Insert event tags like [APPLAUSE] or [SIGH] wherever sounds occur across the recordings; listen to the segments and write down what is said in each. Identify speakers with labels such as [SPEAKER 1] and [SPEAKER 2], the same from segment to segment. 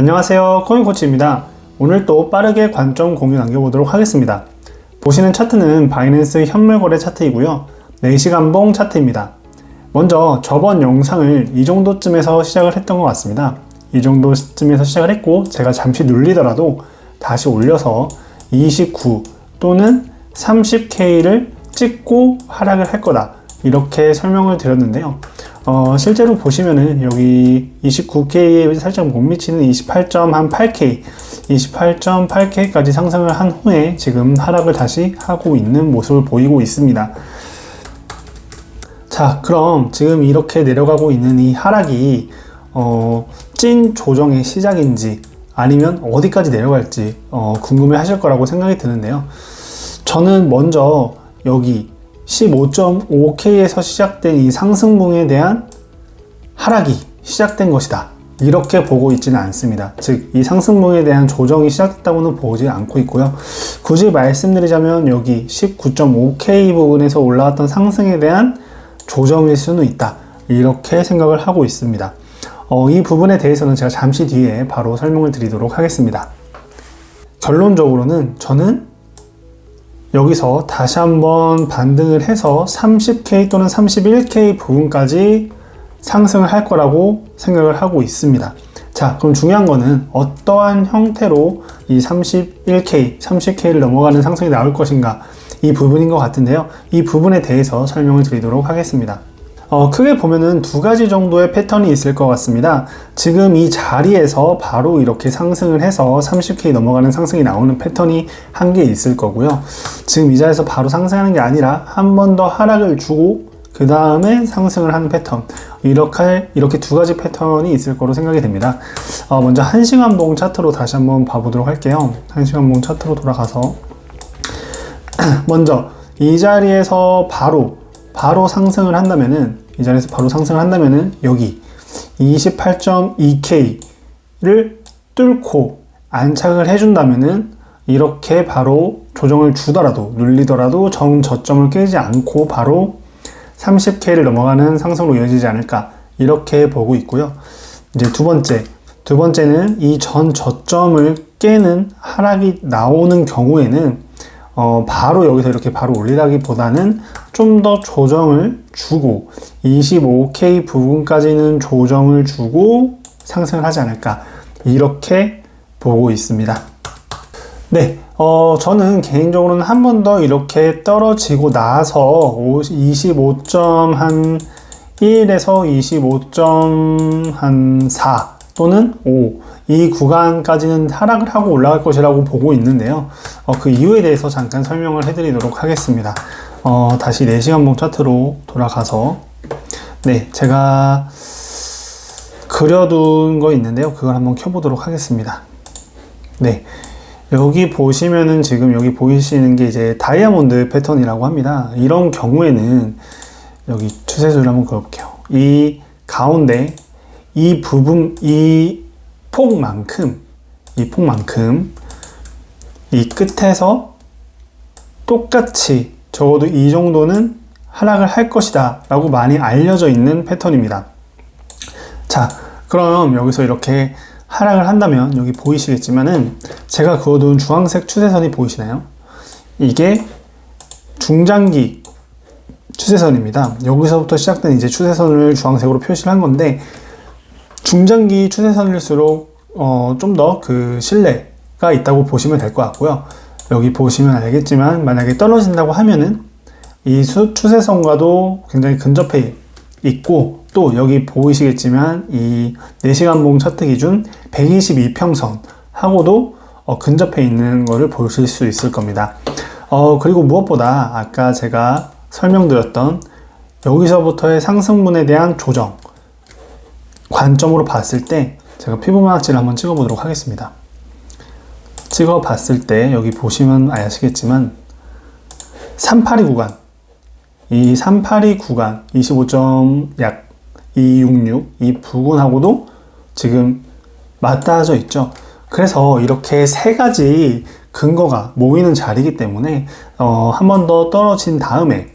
[SPEAKER 1] 안녕하세요. 코인코치입니다. 오늘 또 빠르게 관점 공유 남겨보도록 하겠습니다. 보시는 차트는 바이낸스 현물거래 차트이고요. 4시간봉 차트입니다. 먼저 저번 영상을 이 정도쯤에서 시작을 했던 것 같습니다. 이 정도쯤에서 시작을 했고 제가 잠시 눌리더라도 다시 올려서 29 또는 30K를 찍고 하락을 할 거다. 이렇게 설명을 드렸는데요 어, 실제로 보시면은 여기 29K에 살짝 못 미치는 28.8K, 28.8K까지 상승을 한 후에 지금 하락을 다시 하고 있는 모습을 보이고 있습니다. 자, 그럼 지금 이렇게 내려가고 있는 이 하락이 어, 찐 조정의 시작인지 아니면 어디까지 내려갈지 어, 궁금해 하실 거라고 생각이 드는데요. 저는 먼저 여기 15.5K에서 시작된 이 상승봉에 대한 하락이 시작된 것이다. 이렇게 보고 있지는 않습니다. 즉, 이 상승봉에 대한 조정이 시작됐다고는 보지 않고 있고요. 굳이 말씀드리자면 여기 19.5K 부분에서 올라왔던 상승에 대한 조정일 수는 있다. 이렇게 생각을 하고 있습니다. 어, 이 부분에 대해서는 제가 잠시 뒤에 바로 설명을 드리도록 하겠습니다. 결론적으로는 저는 여기서 다시 한번 반등을 해서 30K 또는 31K 부분까지 상승을 할 거라고 생각을 하고 있습니다. 자, 그럼 중요한 거는 어떠한 형태로 이 31K, 30K를 넘어가는 상승이 나올 것인가 이 부분인 것 같은데요. 이 부분에 대해서 설명을 드리도록 하겠습니다. 어, 크게 보면은 두 가지 정도의 패턴이 있을 것 같습니다. 지금 이 자리에서 바로 이렇게 상승을 해서 30K 넘어가는 상승이 나오는 패턴이 한 개 있을 거고요. 지금 이 자리에서 바로 상승하는 게 아니라 한 번 더 하락을 주고 그 다음에 상승을 하는 패턴. 이렇게, 이렇게 두 가지 패턴이 있을 거로 생각이 됩니다. 어, 먼저 1시간봉 차트로 다시 한번 봐보도록 할게요. 1시간봉 차트로 돌아가서. [CLEARS THROAT] 먼저, 이 자리에서 바로 바로 상승을 한다면은 이 자리에서 바로 상승을 한다면은 여기 28.2K를 뚫고 안착을 해준다면은 이렇게 바로 조정을 주더라도 눌리더라도 정 저점을 깨지 않고 바로 30K를 넘어가는 상승으로 이어지지 않을까 이렇게 보고 있고요. 이제 두 번째 두 번째는 이 전 저점을 깨는 하락이 나오는 경우에는 어, 바로 여기서 이렇게 바로 올리라기보다는 좀 더 조정을 주고 25K 부분까지는 조정을 주고 상승을 하지 않을까 이렇게 보고 있습니다. 네, 어, 저는 개인적으로는 한 번 더 이렇게 떨어지고 나서 25.1에서 25.4 또는 5. 이 구간까지는 하락을 하고 올라갈 것이라고 보고 있는데요. 어, 그 이유에 대해서 잠깐 설명을 해드리도록 하겠습니다. 어, 다시 4시간봉 차트로 돌아가서 네, 제가 그려둔 거 있는데요. 그걸 한번 켜보도록 하겠습니다. 네. 여기 보시면은 지금 여기 보이시는 게 이제 다이아몬드 패턴이라고 합니다. 이런 경우에는 여기 추세수를 한번 그려볼게요. 이 가운데 이 부분, 이 폭만큼, 이 폭만큼, 이 끝에서 똑같이 적어도 이 정도는 하락을 할 것이다 라고 많이 알려져 있는 패턴입니다. 자, 그럼 여기서 이렇게 하락을 한다면 여기 보이시겠지만은 제가 그어둔 주황색 추세선이 보이시나요? 이게 중장기 추세선입니다. 여기서부터 시작된 이제 추세선을 주황색으로 표시를 한 건데 중장기 추세선일수록 어, 좀 더 그 신뢰가 있다고 보시면 될 것 같고요. 여기 보시면 알겠지만 만약에 떨어진다고 하면은 이 수, 추세선과도 굉장히 근접해 있고 또 여기 보이시겠지만 이 4시간 봉 차트 기준 122평선 하고도 어, 근접해 있는 것을 보실 수 있을 겁니다. 어, 그리고 무엇보다 아까 제가 설명드렸던 여기서부터의 상승분에 대한 조정 관점으로 봤을 때 제가 피부만학지를 한번 찍어 보도록 하겠습니다. 찍어 봤을 때 여기 보시면 아시겠지만 382 구간 이 382 구간 25약 266 이 부분하고도 지금 맞닿아져 있죠. 그래서 이렇게 세 가지 근거가 모이는 자리이기 때문에 어, 한 번 더 떨어진 다음에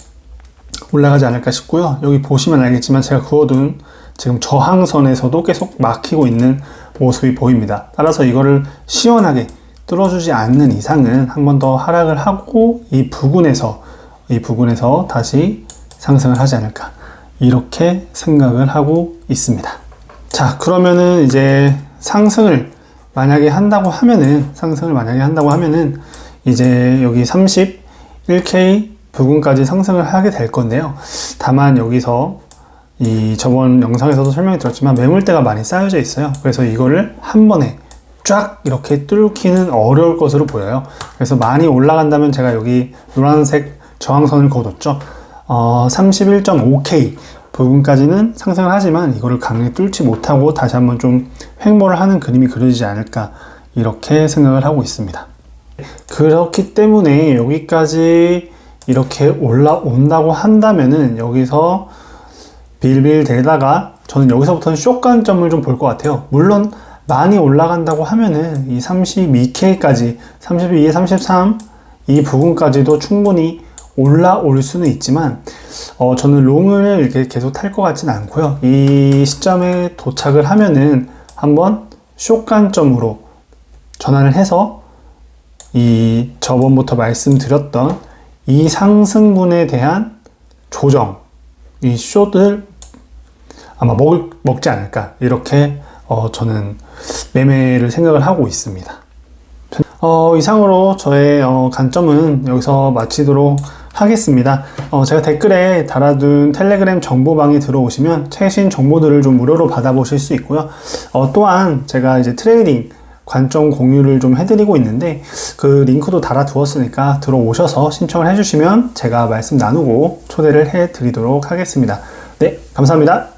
[SPEAKER 1] 올라가지 않을까 싶고요. 여기 보시면 알겠지만 제가 그어둔 지금 저항선에서도 계속 막히고 있는 모습이 보입니다. 따라서 이거를 시원하게 뚫어주지 않는 이상은 한 번 더 하락을 하고 이 부근에서 이 부근에서 다시 상승을 하지 않을까 이렇게 생각을 하고 있습니다. 자 그러면은 이제 상승을 만약에 한다고 하면은 상승을 만약에 한다고 하면은 이제 여기 31K 부근까지 상승을 하게 될 건데요. 다만 여기서 이 저번 영상에서도 설명이 드렸지만 매물대가 많이 쌓여져 있어요. 그래서 이거를 한 번에 쫙 이렇게 뚫기는 어려울 것으로 보여요. 그래서 많이 올라간다면 제가 여기 노란색 저항선을 그어뒀죠. 어, 31.5K 부분까지는 상승을 하지만 이거를 강하게 뚫지 못하고 다시 한번 좀 횡보를 하는 그림이 그려지지 않을까 이렇게 생각을 하고 있습니다. 그렇기 때문에 여기까지 이렇게 올라온다고 한다면은 여기서 빌빌 대다가 저는 여기서부터는 쇼 관점을 좀 볼 것 같아요. 물론 많이 올라간다고 하면은 이 32K까지 32에 33 이 부분까지도 충분히 올라올 수는 있지만 어, 저는 롱을 이렇게 계속 탈 것 같진 않고요. 이 시점에 도착을 하면은 한번 쇼 관점으로 전환을 해서 이 저번부터 말씀드렸던 이 상승분에 대한 조정, 이 숏을 아마 먹을, 먹지 않을까 이렇게 어, 저는 매매를 생각을 하고 있습니다. 어, 이상으로 저의 어, 관점은 여기서 마치도록 하겠습니다. 어, 제가 댓글에 달아둔 텔레그램 정보방에 들어오시면 최신 정보들을 좀 무료로 받아보실 수 있고요. 어, 또한 제가 이제 트레이딩 관점 공유를 좀 해드리고 있는데 그 링크도 달아두었으니까 들어오셔서 신청을 해주시면 제가 말씀 나누고 초대를 해드리도록 하겠습니다. 네, 감사합니다.